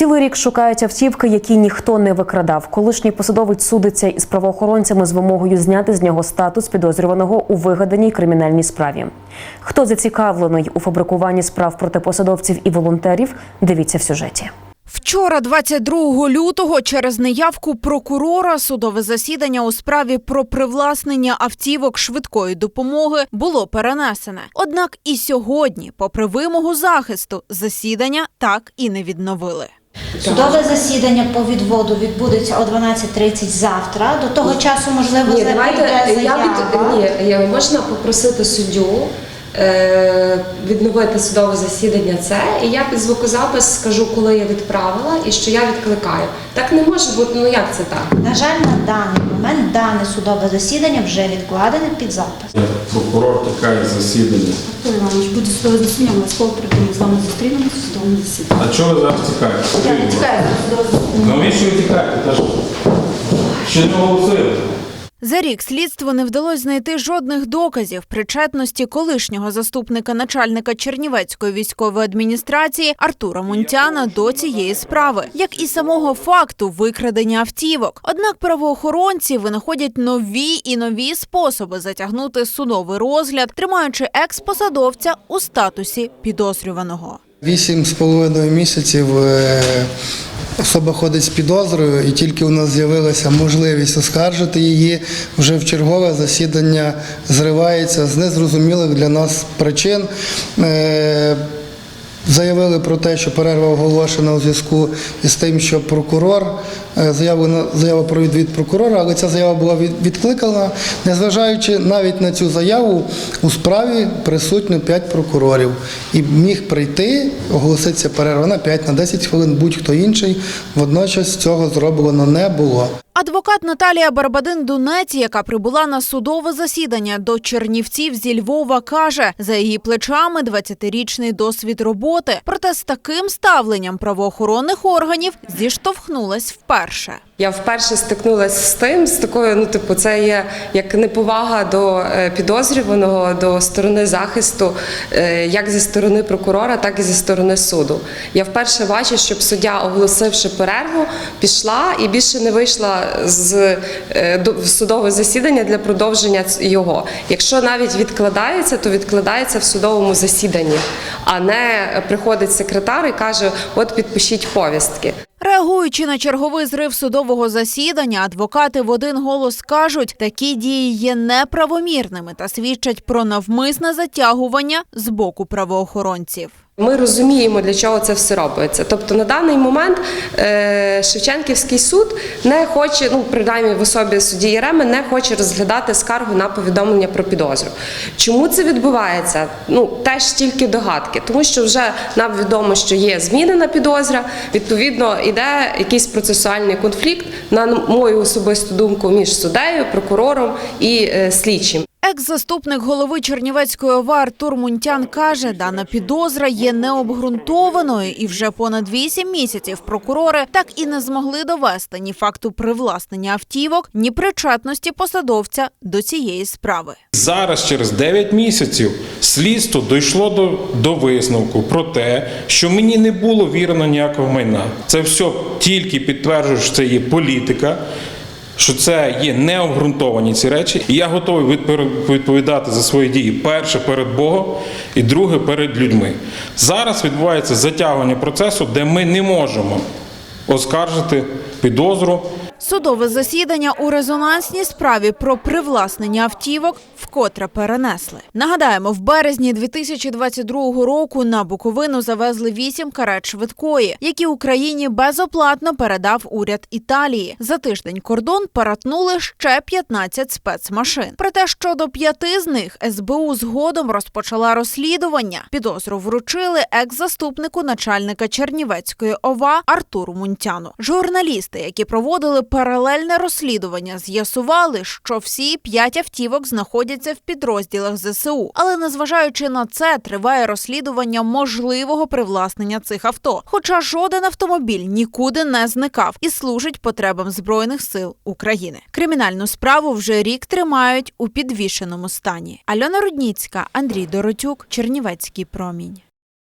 Цілий рік шукають автівки, які ніхто не викрадав. Колишній посадовець судиться із правоохоронцями з вимогою зняти з нього статус підозрюваного у вигаданій кримінальній справі. Хто зацікавлений у фабрикуванні справ проти посадовців і волонтерів? Дивіться в сюжеті. Вчора, 22 лютого, через неявку прокурора судове засідання у справі про привласнення автівок швидкої допомоги було перенесене. Однак і сьогодні, попри вимогу захисту, засідання так і не відновили. Судове засідання по відводу відбудеться о 12.30 завтра. До того часу, можливо, Ні, давайте я від ні, я можна попросити суддю е, відновити судове засідання це, і я під звукозапис скажу, коли я відправила і що я відкликаю. Так не може бути. Ну як це так? На жаль, на даний момент дане судове засідання вже відкладене під запис. Прокурор тікає засідання. Артур Іванович, буде судове засідання, обов'язково прийдемо з вами зустрінемося в судовому засіданні. А чого ви зараз тікаєте? Я не тікаю судового засідання. Навіщо ви тікаєте? Та ж ще не оголосили. За рік слідству не вдалося знайти жодних доказів причетності колишнього заступника начальника Чернівецької військової адміністрації Артура Мунтяна до цієї справи, як і самого факту викрадення автівок. Однак правоохоронці винаходять нові і нові способи затягнути судовий розгляд, тримаючи екс-посадовця у статусі підозрюваного. Вісім з половиною місяців е, особа ходить з підозрою, і тільки у нас з'явилася можливість оскаржити її. Вже в чергове засідання зривається з незрозумілих для нас причин. Заявили про те, що перерва оголошена у зв'язку із тим, що прокурор е, заяву про відвід прокурора, але ця заява була від- відкликана, незважаючи навіть на цю заяву, у справі присутньо 5 прокурорів і міг прийти, оголоситися перерва на 5 на 10 хвилин, будь-хто інший. Водночас цього зроблено не було. Адвокат Наталія Барбадин Дунець, яка прибула на судове засідання до Чернівців зі Львова, каже, за її плечами 20-річний досвід роботи. Проте з таким ставленням правоохоронних органів зіштовхнулась вперше. Я вперше стикнулася з тим, з такою, ну типу, це є як неповага до е, підозрюваного, до сторони захисту, е, як зі сторони прокурора, так і зі сторони суду. Я вперше бачу, щоб суддя, оголосивши перерву, пішла і більше не вийшла з е, судове засідання для продовження його. Якщо навіть відкладається, то відкладається в судовому засіданні, а не приходить секретар і каже: От підпишіть повістки. Реагуючи на черговий зрив судового засідання, адвокати в один голос кажуть, такі дії є неправомірними та свідчать про навмисне затягування з боку правоохоронців. Ми розуміємо, для чого це все робиться. Тобто на даний момент е, Шевченківський суд не хоче, ну принаймні в особі судді Єреми, не хоче розглядати скаргу на повідомлення про підозру. Чому це відбувається? Ну теж тільки догадки, тому що вже нам відомо, що є змінена підозра. Відповідно, іде якийсь процесуальний конфлікт, на мою особисту думку, між суддею, прокурором і е, слідчим. Екс-заступник голови Чернівецької ОВА Артур Мунтян каже, дана підозра є необґрунтованою, і вже понад вісім місяців прокурори так і не змогли довести ні факту привласнення автівок, ні причетності посадовця до цієї справи. Зараз, через 9 місяців, слідство дійшло до, до висновку про те, що мені не було вірено ніякого майна. Це все тільки підтверджує, що це є політика. Що це є необґрунтовані ці речі, і я готовий відповідати за свої дії перше перед Богом і друге перед людьми. Зараз відбувається затягування процесу, де ми не можемо оскаржити підозру Судове засідання у резонансній справі про привласнення автівок вкотре перенесли. Нагадаємо, в березні 2022 року на Буковину завезли вісім карет швидкої, які Україні безоплатно передав уряд Італії. За тиждень кордон перетнули ще 15 спецмашин. Проте щодо п'яти з них СБУ згодом розпочала розслідування. Підозру вручили екс-заступнику начальника Чернівецької ОВА Артуру Мунтяну. Журналісти, які проводили паралельне розслідування, з'ясували, що всі п'ять автівок знаходяться в підрозділах ЗСУ. Але незважаючи на це, триває розслідування можливого привласнення цих авто. Хоча жоден автомобіль нікуди не зникав і служить потребам збройних сил України. Кримінальну справу вже рік тримають у підвішеному стані. Альона Рудніцька, Андрій Доротюк, Чернівецький промінь.